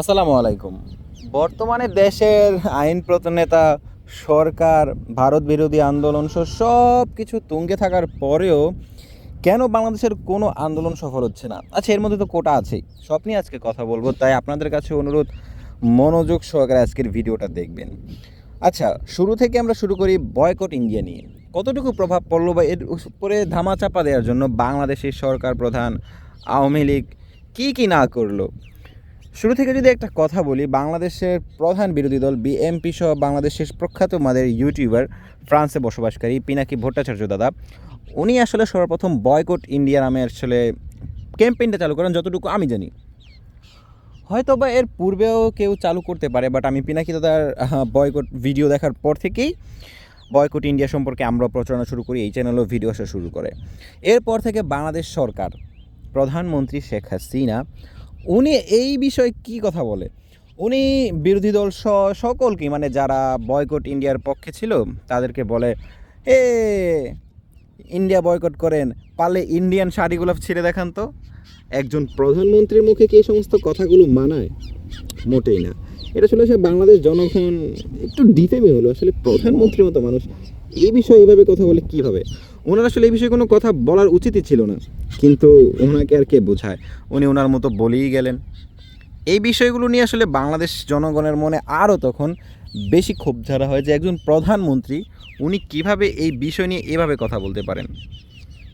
আসসালামু আলাইকুম। বর্তমানে দেশের আইন প্রণেতা সরকার, ভারত বিরোধী আন্দোলন সব কিছু তুঙ্গে থাকার পরেও কেন বাংলাদেশের কোনো আন্দোলন সফল হচ্ছে না? আচ্ছা এর মধ্যে তো কোটা আছেই। সব নিয়ে আজকে কথা বলব, তাই আপনাদের কাছে অনুরোধ, মনোযোগ সহকারে আজকের ভিডিওটা দেখবেন। আচ্ছা শুরু থেকে আমরা শুরু করি বয়কট ইন্ডিয়া নিয়ে। কতটুকু প্রভাব পড়ল বা এর উপরে ধামাচাপা দেওয়ার জন্য বাংলাদেশের সরকার প্রধান আওয়ামী লীগ কী কী না করল? শুরু থেকে যদি একটা কথা বলি, বাংলাদেশের প্রধান বিরোধী দল বিএমপি সহ বাংলাদেশের প্রখ্যাত মাদের ইউটিউবার ফ্রান্সে বসবাসকারী পিনাকি ভট্টাচার্য দাদা, উনি আসলে সর্বপ্রথম বয়কট ইন্ডিয়া নামে আসলে ক্যাম্পেইনটা চালু করেন যতটুকু আমি জানি। হয়তো বা এর পূর্বেও কেউ চালু করতে পারে বাট আমি পিনাকি দাদার বয়কট ভিডিও দেখার পর থেকেই বয়কট ইন্ডিয়া সম্পর্কে আমরা প্রচারণা শুরু করি, এই চ্যানেলও ভিডিও আসা শুরু করে। এরপর থেকে বাংলাদেশ সরকার, প্রধানমন্ত্রী শেখ হাসিনা উনি এই বিষয়ে কি কথা বলে? উনি বিরোধী দল স- সকলকে মানে যারা বয়কট ইন্ডিয়ার পক্ষে ছিল, তাদেরকে বলে, এ, ইন্ডিয়া বয়কট করেন, পারলে ইন্ডিয়ান শাড়িগুলো ছিঁড়ে দেখান তো। একজন প্রধানমন্ত্রীর মুখে কি এই সমস্ত কথাগুলো মানায়? মোটেই না। এটা আসলে সে বাংলাদেশ জনগণ একটু ডিফেমে হলো। আসলে প্রধানমন্ত্রীর মতো মানুষ, এই বিষয়ে এভাবে কথা বলে কীভাবে? ওনার আসলে এই বিষয়ে কোনো কথা বলার উচিতই ছিল না। কিন্তু ওনাকে আর কে বোঝায়? উনি ওনার মতো বলেই গেলেন। এই বিষয়গুলো নিয়ে আসলে বাংলাদেশ জনগণের মনে আরও তখন বেশি ক্ষোভ ঝাড়া হয় যে একজন প্রধানমন্ত্রী, উনি কীভাবে এই বিষয় নিয়ে এভাবে কথা বলতে পারেন?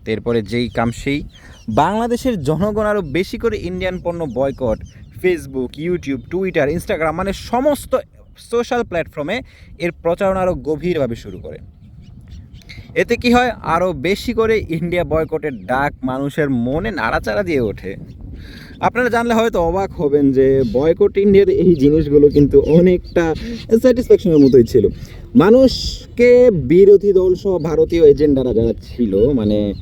এরপরে যেই কাম সেই, বাংলাদেশের জনগণ আরও বেশি করে ইন্ডিয়ান পণ্য boycott Facebook YouTube Twitter Instagram মানে সমস্ত সোশ্যাল প্ল্যাটফর্মে এর প্রচারণা আরও গভীরভাবে শুরু করে। এতে কি হয়? আরও বেশি করে ইন্ডিয়া বয়কটের ডাক মানুষের মনে নাড়াচাড়া দিয়ে ওঠে। আপনারা জানলে হয়তো অবাক হবেন যে বয়কট ইন্ডিয়ার এই জিনিসগুলো কিন্তু অনেকটা স্যাটিসফ্যাকশনের মতোই ছিল। মানুষকে বিরোধী দল সহ ভারতীয় এজেন্ডারা যারা ছিল মানে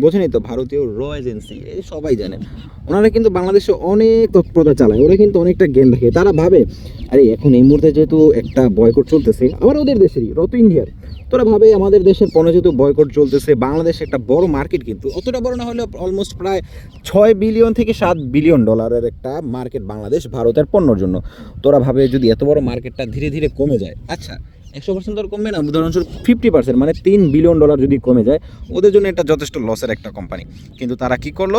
বোঝেনি তো, ভারতীয় র এজেন্সি এই সবাই জানেন ওনারা কিন্তু বাংলাদেশে অনেক তৎপরতা চালায়, ওরা কিন্তু অনেকটা জ্ঞান রাখে। তারা ভাবে, আরে, এখন এই মুহূর্তে যেহেতু একটা বয়কট চলতেছে, আবার ওদের দেশেরই, রত ইন্ডিয়ার। তোরা ভাবে আমাদের দেশের পণ্য যেহেতু বয়কট চলতেছে, বাংলাদেশ একটা বড় মার্কেট কিন্তু। অতটা বড় না হলেও অলমোস্ট প্রায় ছয় বিলিয়ন থেকে সাত বিলিয়ন ডলারের একটা মার্কেট বাংলাদেশ ভারতের পণ্যর জন্য। তোরা ভাবে যদি এত বড় মার্কেটটা ধীরে ধীরে কমে যায় আচ্ছা একশো পার্সেন্ট তোর কমবে না, উদাহরণস্বরূপ ফিফটি পার্সেন্ট মানে তিন বিলিয়ন ডলার যদি কমে যায়, ওদের জন্য এটা যথেষ্ট লসের একটা কোম্পানি কিন্তু তারা কি করল?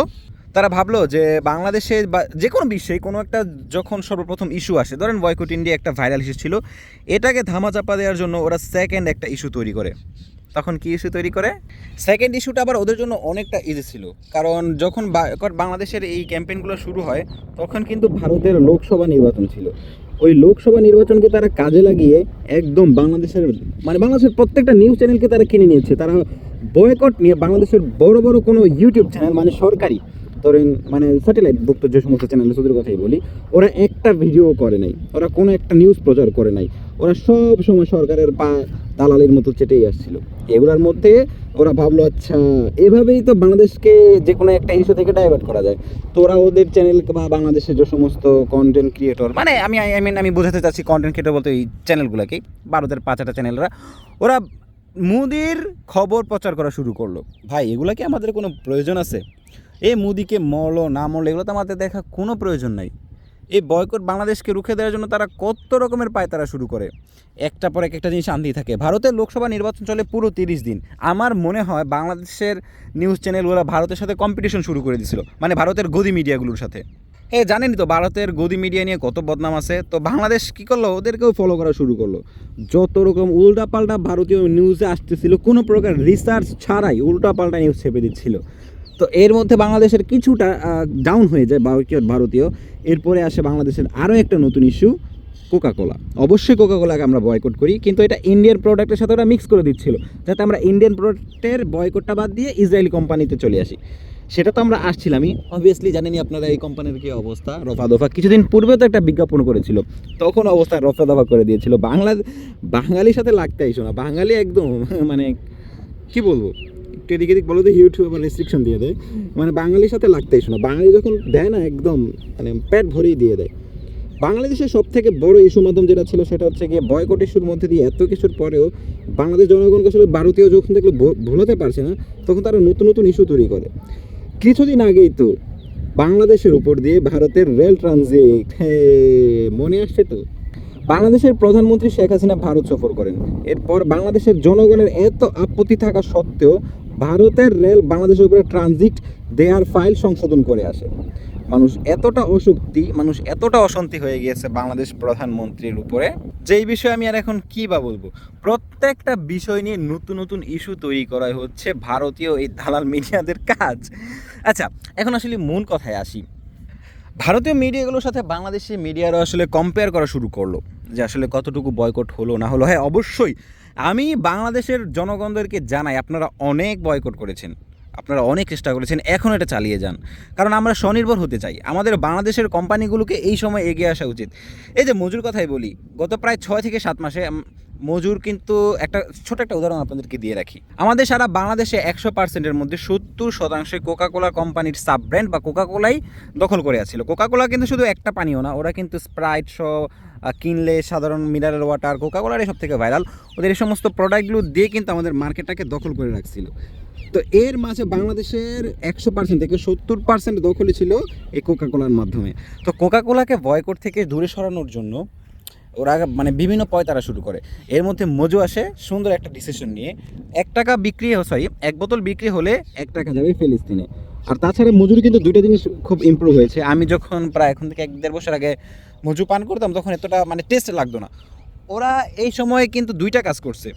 তারা ভাবলো যে বাংলাদেশে বা যে কোনো বিশ্বে কোনো একটা যখন সর্বপ্রথম ইস্যু আসে, ধরেন বয়কট ইন্ডিয়া একটা ভাইরাল ইস্যু ছিল, এটাকে ধামাচাপা দেওয়ার জন্য ওরা সেকেন্ড একটা ইস্যু তৈরি করে। তখন কি ইস্যু তৈরি করে? সেকেন্ড ইস্যুটা আবার ওদের জন্য অনেকটা ইজি ছিল। কারণ যখন বাংলাদেশের এই ক্যাম্পেইনগুলো শুরু হয়, তখন কিন্তু ভারতের লোকসভা নির্বাচন ছিল। ওই লোকসভা নির্বাচনকে তারা কাজে লাগিয়ে একদম বাংলাদেশের মানে বাংলাদেশের প্রত্যেকটা নিউজ চ্যানেলকে তারা কিনে নিয়েছে। তারা বয়কট নিয়ে বাংলাদেশের বড় বড় কোনো ইউটিউব চ্যানেল মানে সরকারি ধরেন মানে স্যাটেলাইট ভুক্ত যে সমস্ত চ্যানেল আছে ওদের কথাই বলি, ওরা একটা ভিডিও করে নাই, ওরা কোনো একটা নিউজ প্রচার করে নাই, ওরা সব সময় সরকারের পা দালালির মতো চেটেই আসছিল। এগুলোর মধ্যে ওরা ভাবলো আচ্ছা এভাবেই তো বাংলাদেশকে যে কোনো একটা ইস্যু থেকে ডাইভার্ট করা যায়। তো ওরা ওদের চ্যানেল বা বাংলাদেশের যে সমস্ত কন্টেন্ট ক্রিয়েটর মানে আমি আই মিন আমি বোঝাতে চাচ্ছি কন্টেন্ট ক্রিয়েটর বলতে এই চ্যানেলগুলোকেই ভারতের পাঁচটা চ্যানেলরা ওরা মুদির খবর প্রচার করা শুরু করল। ভাই, এগুলো কি আমাদের কোনো প্রয়োজন আছে? এই মুদিকে মরলো না মরলো এগুলো তো আমাদের দেখা কোনো প্রয়োজন নাই। এই বয়কট বাংলাদেশকে রুখে দেওয়ার জন্য তারা কত রকমের পায় তারা শুরু করে। একটা পর এক একটা জিনিস আনতেই থাকে। ভারতের লোকসভা নির্বাচন চলে পুরো তিরিশ দিন। আমার মনে হয় বাংলাদেশের নিউজ চ্যানেলগুলো ভারতের সাথে কম্পিটিশন শুরু করে দিছিল মানে ভারতের গদি মিডিয়াগুলোর সাথে। হ্যাঁ জানেনই তো, ভারতের গদি মিডিয়া নিয়ে কত বদনাম আছে। তো বাংলাদেশ কী করল? ওদেরকেও ফলো করা শুরু করল। যত রকম উল্টাপাল্টা ভারতীয় নিউজে আসতেছিল, কোনো প্রকার রিসার্চ ছাড়াই উল্টাপাল্টা নিউজ ছেপে দিচ্ছিল। তো এর মধ্যে বাংলাদেশের কিছুটা ডাউন হয়ে যায় ভারতীয়। এরপরে আসে বাংলাদেশের আরও একটা নতুন ইস্যু কোকা কোলা অবশ্যই কোকা কোলাকে আমরা বয়কট করি, কিন্তু এটা ইন্ডিয়ান প্রোডাক্টের সাথে ওরা মিক্স করে দিচ্ছিল, যাতে আমরা ইন্ডিয়ান প্রোডাক্টের বয়কটটা বাদ দিয়ে ইসরায়েলি কোম্পানিতে চলে আসি। সেটা তো আমরা আসছিলামই। অবভিয়াসলি জানেনই আপনারা এই কোম্পানির কী অবস্থা? রফা দফা কিছুদিন পূর্বে তো একটা বিজ্ঞাপন করেছিল। তখন অবস্থা রফা দফা করে দিয়েছিল। বাংলা, বাঙালির সাথে লাগতে আইসো না বাঙালি একদম মানে কি বলব? একটু এদিক এদিক বলো তো ইউটিউব আবার রেস্ট্রিকশন দিয়ে দেয়। মানে বাঙালির সাথে লাগতে আইসো না বাঙালি যখন দেয় না একদম মানে পেট ভরেই দিয়ে দেয়। বাংলাদেশের সব থেকে বড় ইস্যু মাধ্যম যেটা ছিল সেটা হচ্ছে গিয়ে বয়কট ইস্যুর মধ্যে দিয়ে এত কিছুর পরেও বাংলাদেশ জনগণকে আসলে ভারতীয় যখন দেখলে ভোলাতে পারছে না তখন তারা নতুন নতুন ইস্যু তৈরি করে। কিছুদিন আগেই তো বাংলাদেশের উপর দিয়ে ভারতের রেল ট্রানজিট হে মনে আসছে তো? বাংলাদেশের প্রধানমন্ত্রী শেখ হাসিনা ভারত সফর করেন। এরপর বাংলাদেশের জনগণের এত আপত্তি থাকা সত্ত্বেও ভারতের রেল বাংলাদেশের উপরে ট্রানজিট দেয়ার ফাইল সংশোধন করে আসে। মানুষ এতটা অশক্তি মানুষ এতটা অশান্তি হয়ে গিয়েছে বাংলাদেশ প্রধানমন্ত্রীর উপরে যেই বিষয়ে আমি আর এখন কি বা বলব? প্রত্যেকটা বিষয় নিয়ে নতুন নতুন ইস্যু তৈরি করাই হচ্ছে ভারতীয় এই দালাল মিডিয়াদের কাজ। আচ্ছা এখন আসলে মূল কথায় আসি। ভারতীয় মিডিয়াগুলোর সাথে বাংলাদেশি মিডিয়ারা আসলে কম্পেয়ার করা শুরু করল যে আসলে কতটুকু বয়কট হলো, না হলো। হ্যাঁ অবশ্যই আমি বাংলাদেশের জনগণদেরকে জানাই আপনারা অনেক বয়কট করেছেন। আপনারা অনেক চেষ্টা করেছেন, এখন এটা চালিয়ে যান। কারণ আমরা স্বনির্ভর হতে চাই। আমাদের বাংলাদেশের কোম্পানিগুলোকে এই সময় এগিয়ে আসা উচিত। এই যে মজুর কথাই বলি, গত প্রায় ছয় থেকে সাত মাসে মজুর কিন্তু একটা ছোট একটা উদাহরণ আপনাদেরকে দিয়ে রাখি। আমাদের সারা বাংলাদেশে একশো পার্সেন্টের মধ্যে সত্তর শতাংশে কোকাকোলা কোম্পানির সাব ব্র্যান্ড বা কোকাকোলাই দখল করে আছিল। কোকাকোলা কিন্তু শুধু একটা পানীয় না, ওরা কিন্তু স্প্রাইট সহ কিনলে সাধারণ মিনারেল ওয়াটার কোকাকোলার সব থেকে ভাইরাল ওদের এই সমস্ত প্রোডাক্টগুলো দিয়ে কিন্তু আমাদের মার্কেটটাকে দখল করে রাখছিল। তো এর মাঝে বাংলাদেশের একশো পার্সেন্ট থেকে সত্তর পার্সেন্ট দখলে ছিল এই কোকাকোলার মাধ্যমে। তো কোকাকোলাকে বয়কট থেকে দূরে সরানোর জন্য ওরা মানে বিভিন্ন পয় তারা শুরু করে। এর মধ্যে মজু আসে, সুন্দর একটা ডিসিশন নিয়ে। এক টাকা বিক্রি সরি এক বোতল বিক্রি হলে এক টাকা যাবে ফিলিস্তিনে। আর তাছাড়া মজুরি কিন্তু দুইটা জিনিস খুব ইমপ্রুভ হয়েছে। আমি যখন প্রায় এখন থেকে এক দেড় বছর আগে মজু পান করতাম, তখন এতটা মানে টেস্ট লাগতো না। ওরা এই সময়ে কিন্তু দুইটা কাজ করছে।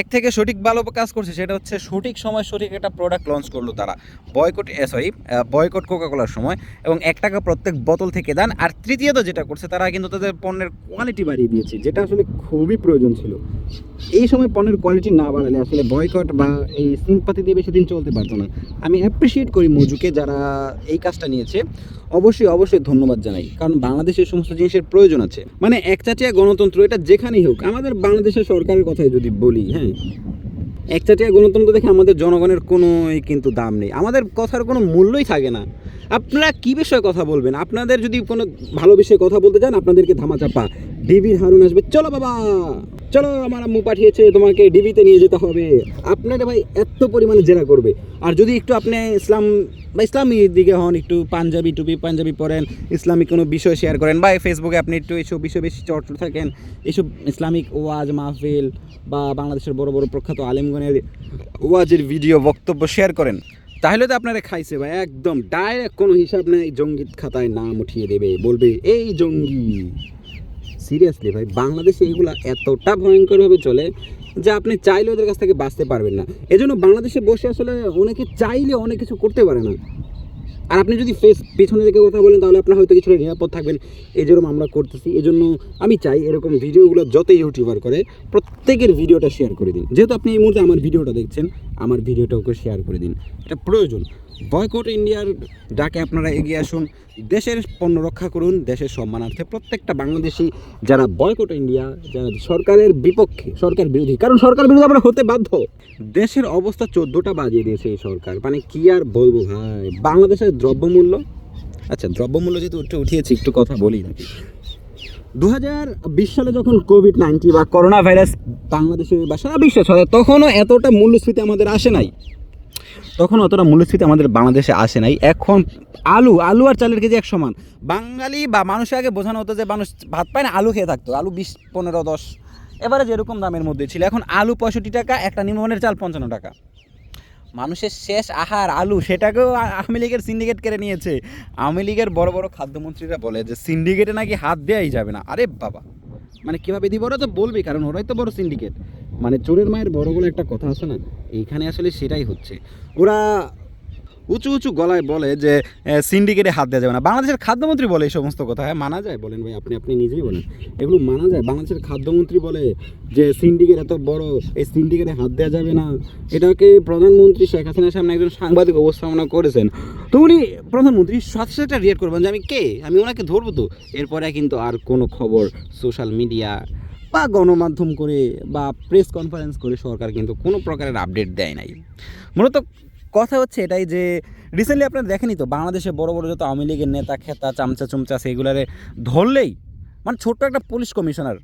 এক থেকে সঠিক ভালো কাজ করছে সেটা হচ্ছে সঠিক সময় সঠিক একটা প্রোডাক্ট লঞ্চ করল তারা। বয়কট সরি বয়কট কোকাকোলার সময় এবং এক টাকা প্রত্যেক বোতল থেকে দেন। আর তৃতীয়ত যেটা করছে, তারা কিন্তু তাদের পণ্যের কোয়ালিটি বাড়িয়ে দিয়েছে, যেটা আসলে খুবই প্রয়োজন ছিল। এই সময় পণ্যের কোয়ালিটি না বাড়ালে আসলে বয়কট বা এই সিম্পাতি দিয়ে বেশি দিন চলতে পারতো না। আমি অ্যাপ্রিসিয়েট করি মজুকে যারা এই কাজটা নিয়েছে। অবশ্যই অবশ্যই ধন্যবাদ জানাই। কারণ বাংলাদেশের সমস্ত জিনিসের প্রয়োজন আছে। মানে একচাটিয়া গণতন্ত্র, এটা যেখানেই হোক, আমাদের বাংলাদেশের সরকারের কথাই যদি বলি হ্যাঁ একচাটিয়া গণতন্ত্র দেখে আমাদের জনগণের কোনোই কিন্তু দাম নেই। আমাদের কথার কোনো মূল্যই থাকে না। আপনারা কী বিষয়ে কথা বলবেন? আপনাদের যদি কোনো ভালো বিষয়ে কথা বলতে চান, আপনাদেরকে ধামাচাপা ডিবির হারুন আসবে। চলো বাবা, চলো, আমার আম্মু পাঠিয়েছে, তোমাকে ডিবিতে নিয়ে যেতে হবে। আপনারা ভাই এত পরিমাণে জেরা করবে। আর যদি একটু আপনি ইসলাম, বা ইসলামী দিকে হন, একটু পাঞ্জাবি টুপি, পাঞ্জাবি পরেন ইসলামিক কোনো বিষয় শেয়ার করেন, বা ফেসবুকে আপনি একটু এইসব বিষয় বেশি চর্চা থাকেন, এইসব ইসলামিক ওয়াজ, মাহফিল, বা বাংলাদেশের বড় বড় প্রখ্যাত আলেমগণের ওয়াজের ভিডিও বক্তব্য শেয়ার করেন। তাহলে তো আপনারা খাইছে ভাই, একদম ডাইরেক্ট কোনো হিসাব নেই, জঙ্গির খাতায় নাম উঠিয়ে দেবে, বলবে, এই জঙ্গি। সিরিয়াসলি ভাই, বাংলাদেশে এগুলো এতটা ভয়ঙ্করভাবে চলে যে আপনি চাইলে ওদের কাছ থেকে বাঁচতে পারবেন না। এজন্য বাংলাদেশে বসে আসলে অনেকে চাইলে অনেক কিছু করতে পারে না। আর আপনি যদি ফেস পেছনে দিকে কথা বলেন, তাহলে আপনার হয়তো কিছুটা নিরাপদ থাকবেন। এই জন্য আমরা করতেছি। এই জন্য আমি চাই এরকম ভিডিওগুলো যতই ইউটিউবার করে, প্রত্যেকের ভিডিওটা শেয়ার করে দিন। যেহেতু আপনি এই মুহূর্তে আমার ভিডিওটা দেখছেন, আমার ভিডিওটা ওকে শেয়ার করে দিন। এটা প্রয়োজন। বয়কট ইন্ডিয়ার ডাকে আপনারা এগিয়ে আসুন। দেশের পণ্য রক্ষা করুন, দেশের সম্মানার্থে প্রত্যেকটা বাংলাদেশি যারা বয়কট ইন্ডিয়া, যারা সরকারের বিপক্ষে, সরকার বিরোধী, কারণ সরকার বিরোধী আমরা হতে বাধ্য। দেশের অবস্থা চোদ্দোটা বাজিয়ে দিয়েছে এই সরকার। মানে কি আর বলব ভাই? বাংলাদেশের দ্রব্যমূল্য? আচ্ছা দ্রব্যমূল্য যেহেতু একটু উঠিয়েছি, একটু কথা বলি নাকি? দু হাজার বিশ সালে যখন কোভিড নাইন্টিন বা করোনা ভাইরাস বাংলাদেশে বা সারা বিশ্বে ছড়ায়, তখনও এতটা মূল্যস্ফীতি আমাদের আসে নাই। তখন অতটা মূল্যস্ফীতি আমাদের বাংলাদেশে আসে নাই। এখন আলু আলু আর চালের কেজি এক সমান। বাঙালি বা মানুষের আগে বোঝানো হতো যে মানুষ ভাত পায় না, আলু খেয়ে থাকতো। আলু বিশ, পনেরো, দশ, এবারে যেরকম দামের মধ্যে ছিল। এখন আলু পঁয়ষট্টি টাকা, একটা নিম্নমানের চাল পঞ্চান্ন টাকা। মানুষের শেষ আহার আলু, সেটাকেও আওয়ামী লীগের সিন্ডিকেট কেড়ে নিয়েছে। আওয়ামী লীগের বড় বড় খাদ্যমন্ত্রীরা বলে যে সিন্ডিকেটে নাকি হাত দেওয়াই যাবে না। আরে বাবা মানে কীভাবে দিব? ওরা তো বলবে কারণ ওরাই তো বড় সিন্ডিকেট মানে চোরের মায়ের বড় বলে একটা কথা আছে না, এইখানে আসলে সেটাই হচ্ছে। ওরা উঁচু উঁচু গলায় বলে যে সিন্ডিকেটে হাত দেওয়া যাবে না। বাংলাদেশের খাদ্যমন্ত্রী বলে এই সমস্ত কথা। হ্যাঁ মানা যায় বলেন ভাই, আপনি আপনি নিজেই বলেন। এগুলো মানা যায়। বাংলাদেশের খাদ্যমন্ত্রী বলে যে সিন্ডিকেট এত বড়, এই সিন্ডিকেটে হাত দেওয়া যাবে না। এটাকে প্রধানমন্ত্রী শেখ হাসিনার সামনে একজন সাংবাদিক উপস্থাপনা করেছেন। তো উনি প্রধানমন্ত্রী সাথে সাথে রিয়েক্ট করবেন যে, আমি কে? আমি ওনাকে ধরবো তো। এরপরে কিন্তু আর কোনো খবর সোশ্যাল মিডিয়া বা গণমাধ্যম করে বা প্রেস কনফারেন্স করে সরকার কিন্তু কোনো প্রকারের আপডেট দেয় নাই। মূলত কথা হচ্ছে এটাই যে রিসেন্টলি আপনারা দেখেনি তো, বাংলাদেশে বড় বড় যত আওয়ামী লীগের নেতা খেতা, চামচা চুমচা সেগুলারে ধরলেই মানে ছোট্ট একটা পুলিশ কমিশনার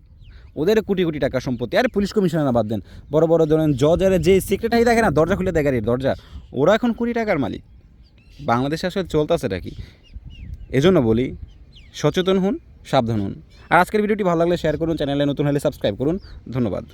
ওদের কোটি কোটি টাকা সম্পত্তি, আরে পুলিশ কমিশনার না বাদ দেন, বড় বড় ধরেন জজের যে সেক্রেটারি দেখে না, দরজা খুলে দেখে দরজা, ওরা এখন কোটি টাকার মালিক। বাংলাদেশে আসলে চলতেছেটা কি? এজন্য বলি, সচেতন হন, সাবধান হন। আর আজকের ভিডিওটি ভালো লাগলে শেয়ার করুন চ্যানেলে নতুন হলে সাবস্ক্রাইব করুন। ধন্যবাদ।